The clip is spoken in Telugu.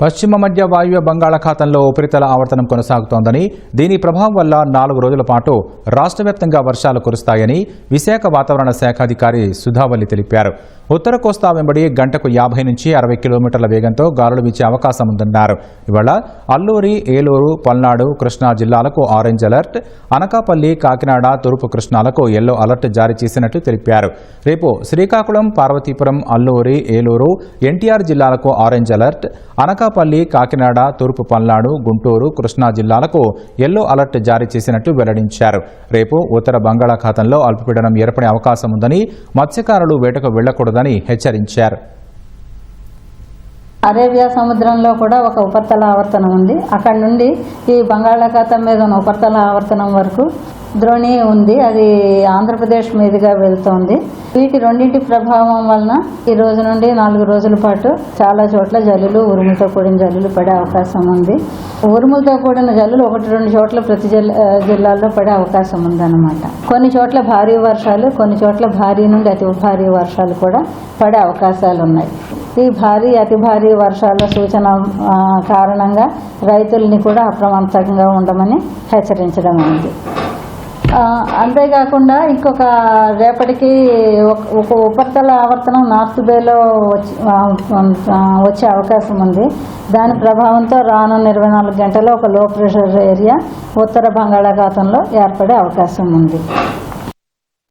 పశ్చిమ మధ్య వాయువ్య బంగాళాఖాతంలో ఉపరితల ఆవర్తనం కొనసాగుతోందని దీని ప్రభావం వల్ల నాలుగు రోజుల పాటు రాష్ట్ర వ్యాప్తంగా వర్షాలు కురుస్తాయని విశాఖ వాతావరణ శాఖాధికారి సుధావల్లి తెలిపారు. ఉత్తర కోస్తా వెంబడి గంటకు యాభై నుంచి అరవై కిలోమీటర్ల వేగంతో గాలులు వీచే అవకాశం ఉందన్నారు. ఇవాళ అల్లూరి ఏలూరు పల్నాడు కృష్ణా జిల్లాలకు ఆరెంజ్ అలర్ట్ అనకాపల్లి కాకినాడ తూర్పు కృష్ణాలకు ఎల్లో అలర్ట్ జారీ చేసినట్లు తెలిపారు. రేపు Srikakulam Parvathipuram Alluri Eluru N T R జిల్లాలకు ఆరెంజ్ అలర్ట్ అనకా అనకాపల్లి కాకినాడ తూర్పు పల్నాడు గుంటూరు కృష్ణా జిల్లాలకు ఎల్లో అలర్ట్ జారీ చేసినట్టు వెల్లడించారు. రేపు ఉత్తర బంగాళాఖాతంలో అల్పపీడనం ఏర్పడే అవకాశం ఉందని మత్స్యకారులు వేటకు వెళ్ళకూడదని హెచ్చరించారు. అరేబియా సముద్రంలో కూడా ఒక ఉపరితల ఆవర్తనం ఉంది. అక్కడ నుండి ఈ బంగాళాఖాతం మీద ఉన్న ఉపరితల ఆవర్తనం వరకు ద్రోణి ఉంది. అది ఆంధ్రప్రదేశ్ మీదుగా వెళ్తోంది. వీటి రెండింటి ప్రభావం వలన ఈ రోజు నుండి నాలుగు రోజుల పాటు చాలా చోట్ల జల్లులు ఉరుములతో కూడిన జల్లులు పడే అవకాశం ఉంది. ఉరుములతో కూడిన జల్లులు ఒకటి రెండు చోట్ల ప్రతి జిల్లాల్లో పడే అవకాశం ఉందన్నమాట. కొన్ని చోట్ల భారీ వర్షాలు కొన్ని చోట్ల భారీ నుండి అతి భారీ వర్షాలు కూడా పడే అవకాశాలు ఉన్నాయి. ఈ భారీ అతి భారీ వర్షాల సూచన కారణంగా రైతుల్ని కూడా అప్రమత్తంగా ఉండమని హెచ్చరించడం అయింది అంతేకాకుండా ఇంకొక రేపటికి ఒక- ఉపరితల ఆవర్తనం నార్త్ బేలో వచ్చి వచ్చే అవకాశం ఉంది. దాని ప్రభావంతో రానున్న ఇరవై నాలుగు గంటల్లో ఒక లో ప్రెషర్ ఏరియా ఉత్తర బంగాళాఖాతంలో ఏర్పడే అవకాశం ఉంది.